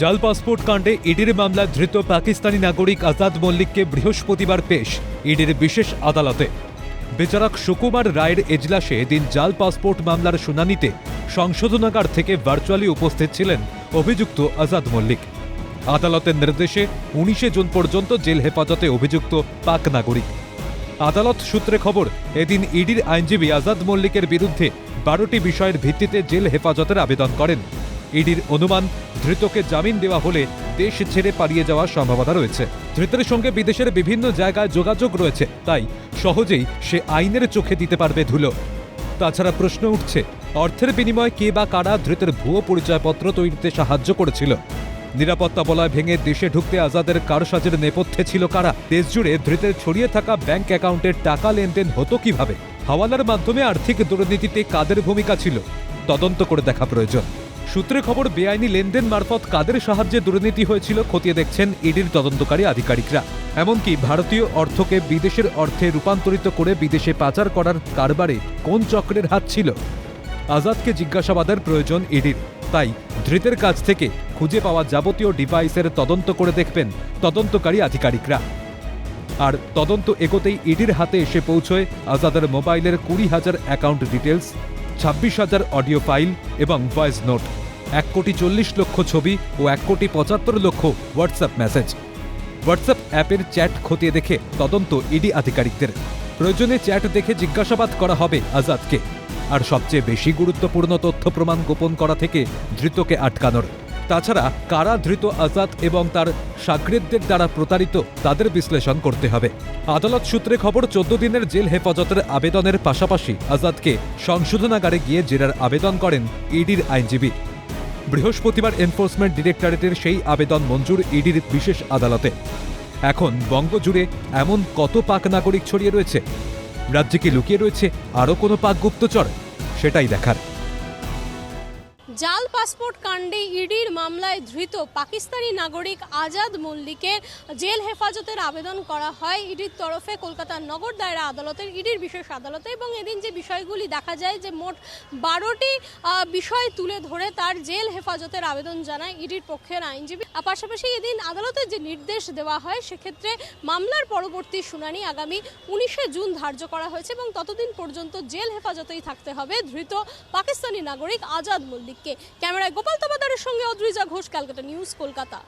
জাল পাসপোর্ট কাণ্ডে ইডির মামলায় ধৃত পাকিস্তানি নাগরিক আজাদ মল্লিককে বৃহস্পতিবার পেশ ইডির বিশেষ আদালতে। বিচারক সুকুমার রায়ের এজলাসে দিন জাল পাসপোর্ট মামলার শুনানিতে সংশোধনাগার থেকে ভার্চুয়ালি উপস্থিত ছিলেন অভিযুক্ত আজাদ মল্লিক। আদালতের নির্দেশে উনিশে জুন পর্যন্ত জেল হেফাজতে অভিযুক্ত পাক নাগরিক। আদালত সূত্রে খবর, এদিন ইডির আইনজীবী আজাদ মল্লিকের বিরুদ্ধে বারোটি বিষয়ের ভিত্তিতে জেল হেফাজতের আবেদন করেন। ইডির অনুমান ধৃতকে জামিন দেওয়া হলে দেশ ছেড়ে পালিয়ে যাওয়ার সম্ভাবনা রয়েছে। ধৃতের সঙ্গে বিদেশের বিভিন্ন জায়গায় যোগাযোগ রয়েছে, তাই সহজেই সে আইনের চোখে দিতে পারবে ধুলো। তাছাড়া প্রশ্ন উঠছে, অর্থের বিনিময়ে কে বা কারা ধৃতের ভুয়ো পরিচয়পত্র তৈরিতে সাহায্য করেছিল? নিরাপত্তা বলয় ভেঙে দেশে ঢুকতে আজাদের কারসাজের নেপথ্যে ছিল কারা? দেশ জুড়ে ধৃতের ছড়িয়ে থাকা ব্যাংক অ্যাকাউন্টের টাকা লেনদেন হতো কীভাবে? হাওয়ালার মাধ্যমে আর্থিক দুর্নীতিতে কাদের ভূমিকা ছিল? তদন্ত করে দেখা প্রয়োজন। সূত্রে খবর, বেআইনি লেনদেন মারফত কাদের সাহায্যে দুর্নীতি হয়েছিল খতিয়ে দেখছেন ইডির তদন্তকারী আধিকারিকরা। এমনকি ভারতীয় অর্থকে বিদেশের অর্থে রূপান্তরিত করে বিদেশে পাচার করার কারবারে কোন চক্রের হাত ছিল? আজাদকে জিজ্ঞাসাবাদের প্রয়োজন ইডির। তাই ধৃতের কাছ থেকে খুঁজে পাওয়া যাবতীয় ডিভাইসের তদন্ত করে দেখবেন তদন্তকারী আধিকারিকরা। আর তদন্ত এগোতেই ইডির হাতে এসে পৌঁছয় আজাদের মোবাইলের কুড়ি হাজার অ্যাকাউন্ট ডিটেলস ছাব্বিশ হাজার অডিও ফাইল এবং ভয়েস নোট, এক কোটি চল্লিশ লক্ষ ছবি ও এক কোটি পঁচাত্তর লক্ষ হোয়াটসঅ্যাপ মেসেজ। হোয়াটসঅ্যাপ অ্যাপের চ্যাট খতিয়ে দেখে তদন্ত ইডি আধিকারিকদের। প্রয়োজনে চ্যাট দেখে জিজ্ঞাসাবাদ করা হবে আজাদকে। আর সবচেয়ে বেশি গুরুত্বপূর্ণ তথ্য প্রমাণ গোপন করা থেকে ধৃতকে আটকানোর। তাছাড়া কারা ধৃত আজাদ এবং তার সাগরেদদের দ্বারা প্রতারিত, তাদের বিশ্লেষণ করতে হবে। আদালত সূত্রে খবর, চোদ্দ দিনের জেল হেফাজতের আবেদনের পাশাপাশি আজাদকে সংশোধনাগারে গিয়ে জেরার আবেদন করেন ইডির আইনজীবী। বৃহস্পতিবার এনফোর্সমেন্ট ডিরেক্টরেটের সেই আবেদন মঞ্জুর ইডির বিশেষ আদালতে। এখন বঙ্গজুড়ে এমন কত পাক নাগরিক ছড়িয়ে রয়েছে? রাজ্যে কি লুকিয়ে রয়েছে আরও কোনো পাক গুপ্তচর? সেটাই দেখার। জাল পাসপোর্ট কাণ্ডে ইডির মামলায় ধৃত পাকিস্তানি নাগরিক আজাদ মল্লিকের জেল হেফাজতের আবেদন করা হয়। ইডির তরফে কলকাতার নগর দায়রা আদালতের ইডির বিশেষ আদালতে এবং এদিন যে বিষয়গুলি দেখা যায় যে মোট বারোটি বিষয় তুলে ধরে তার জেল হেফাজতের আবেদন জানায় ইডির পক্ষের আইনজীবী। পাশাপাশি এদিন আদালতের যে নির্দেশ দেওয়া হয় সেক্ষেত্রে মামলার পরবর্তী শুনানি আগামী উনিশে জুন ধার্য করা হয়েছে এবং ততদিন পর্যন্ত জেল হেফাজতেই থাকতে হবে ধৃত পাকিস্তানি নাগরিক আজাদ মল্লিককে ক্যামেরায় গোপাল তবাদারের সঙ্গে অদ্রিজা ঘোষ ক্যালকাটা নিউজ কলকাতা।